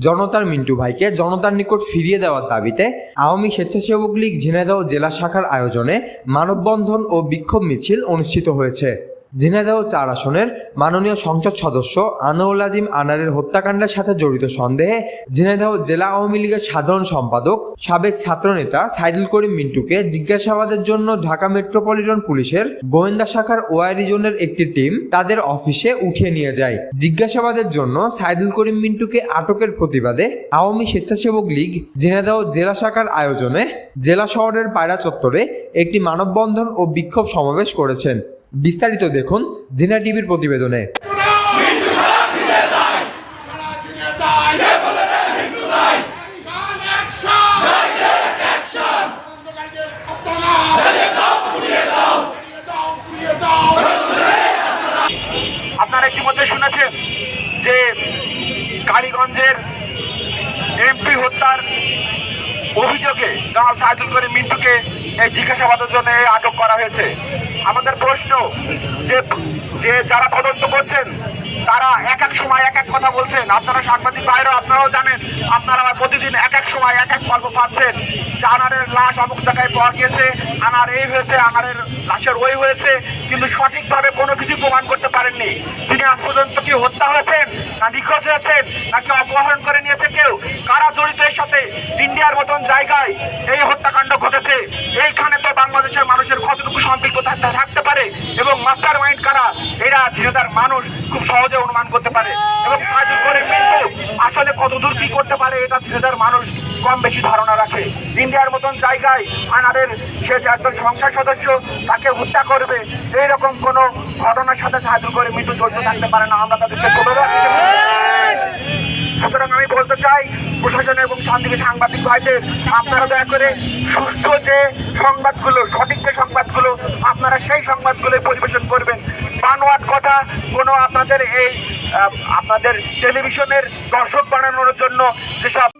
জনতার মিন্টু ভাইকে জনতার নিকট ফিরিয়ে দেওয়ার দাবিতে আওয়ামী স্বেচ্ছাসেবক লীগ ঝিনাইদহ জেলা শাখার আয়োজনে মানববন্ধন ও বিক্ষোভ মিছিল অনুষ্ঠিত হয়েছে। ঝিনাইদহ চার আসনের মাননীয় সংসদ সদস্য আনোয়ার আজিম আনারের হত্যাকাণ্ডের সাথে জড়িত সন্দেহে ঝিনাইদহ জেলা আওয়ামী লীগের সাধারণ সম্পাদক, সাবেক ছাত্রনেতা সাইদুল করিম মিন্টুকে জিজ্ঞাসাবাদের জন্য ঢাকা মেট্রোপলিটন পুলিশের গোয়েন্দা শাখার ওয়ারি জোনের একটি টিম তাদের অফিসে উঠিয়ে নিয়ে যায়। জিজ্ঞাসাবাদের জন্য সাইদুল করিম মিন্টুকে আটকের প্রতিবাদে আওয়ামী স্বেচ্ছাসেবক লীগ ঝিনাইদহ জেলা শাখার আয়োজনে জেলা শহরের পায়রা চত্বরে একটি মানববন্ধন ও বিক্ষোভ সমাবেশ করেছেন। বিস্তারিত দেখুন জিনা টিভির প্রতিবেদনে। আপনারা ইতিমধ্যে শুনেছেন যে কালীগঞ্জের এমপি হত্যার অভিযোগে জনাব সাহায্য করিম মিন্টুকে এই জিজ্ঞাসাবাদের জন্য আটক করা হয়েছে। আমাদের প্রশ্ন, যে যে যারা তদন্ত করছেন তারা এক এক সময় এক এক কথা বলছেন। আপনারা সাংবাদিক বাইরেও আপনারাও জানেন, আপনারা প্রতিদিন এক এক সময় এক এক গল্প পাচ্ছেন। যে আনারের লাশ অমুক জায়গায় পাওয়া গিয়েছে আনার এই হয়েছে, আনারের লাশের ওই হয়েছে, কিন্তু সঠিকভাবে কোনো কিছু প্রমাণ করতে পারেননি। তিনি আজ পর্যন্ত কি হত্যা হয়েছেন, না নিখোঁজ হয়েছেন, নাকি অপহরণ করে নিয়েছে কেউ? কারা জড়িত এর সাথে ইন্ডিয়ার মতন জায়গায় এই হত্যাকাণ্ড ঘটেছে? এইখানে তো বাংলাদেশের মানুষের কতটুকু সম্পৃক্ত থাকতে পারে? এবং মাস্টার মাইন্ড কারা? এরা ঝিনেদার মানুষ, খুব সহজে অনুমান করতে পারে। এবং আসলে কত দূর কি করতে পারে এটা ছেলেদের মানুষ কম বেশি ধারণা রাখে। ইন্ডিয়ার মতন জায়গায় আনাদের সে একজন সংসদ সদস্য তাকে হত্যা করবে এইরকম কোনো ঘটনার সাথে সাহায্য করে মৃত্যু জড়িত থাকতে পারে না। আমরা তাদেরকে চাই প্রশাসন এবং শান্তিকে সাংবাদিক ভাইদের আপনারা দয়া করে সুস্থ যে সংবাদগুলো, সঠিক যে সংবাদগুলো, আপনারা সেই সংবাদগুলো পরিবেশন করবেন। বানোয়াট কথা কোনো আপনাদের এই আপনাদের টেলিভিশনের দর্শক বানানোর জন্য যেসব